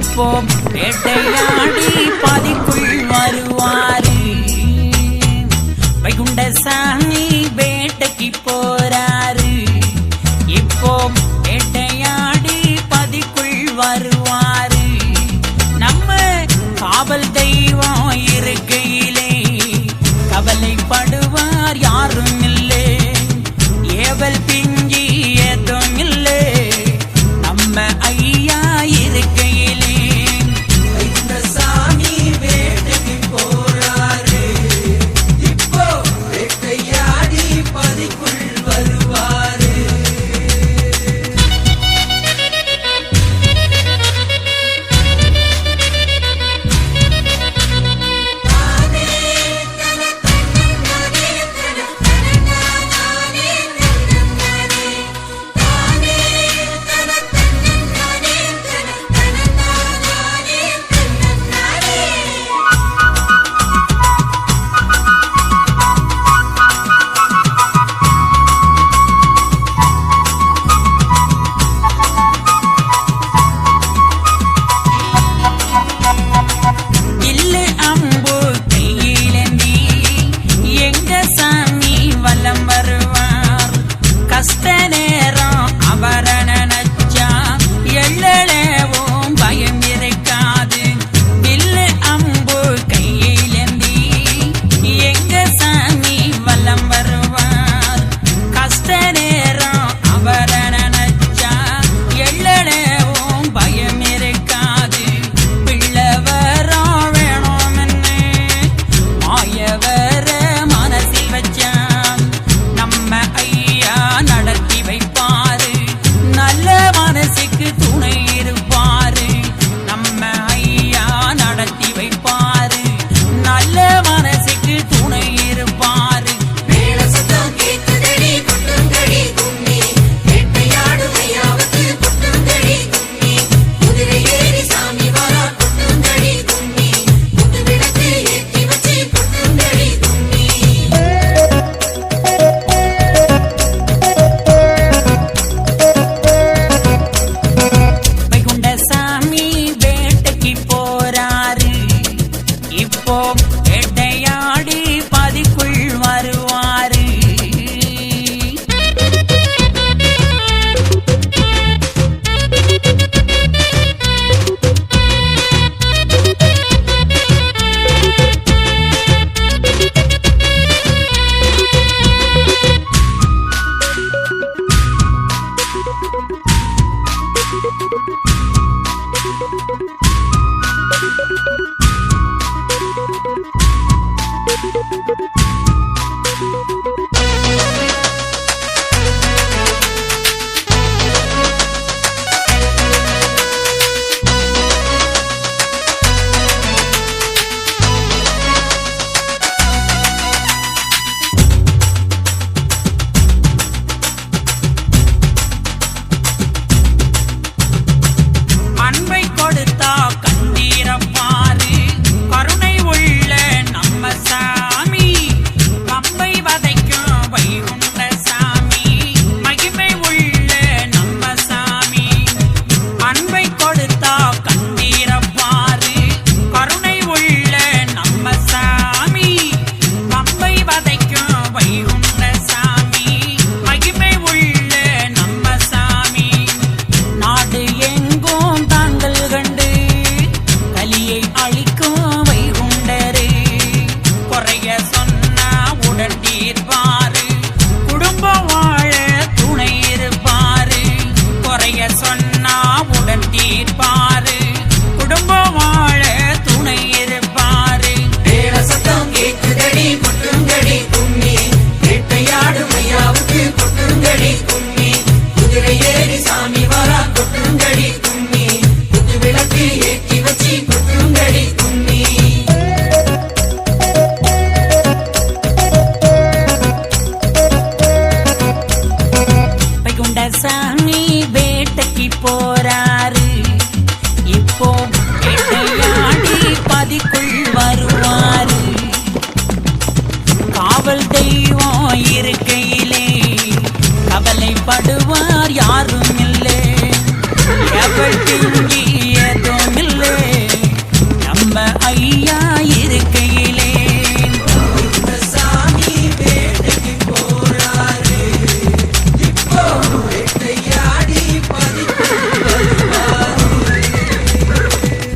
அடிப்போம் வேட்டையாடி பாதிக்குள் வருவாரு. வைகுண்ட சாமி வேட்டைக்கு போறாரு. இப்போ வேட்டையாடி பதிக்குள் வருவாரு. நம்ம காவல் தெய்வம் இருக்கையிலே கவலைப்படுவார் யாரும் இப்போ படுவார் யாரும்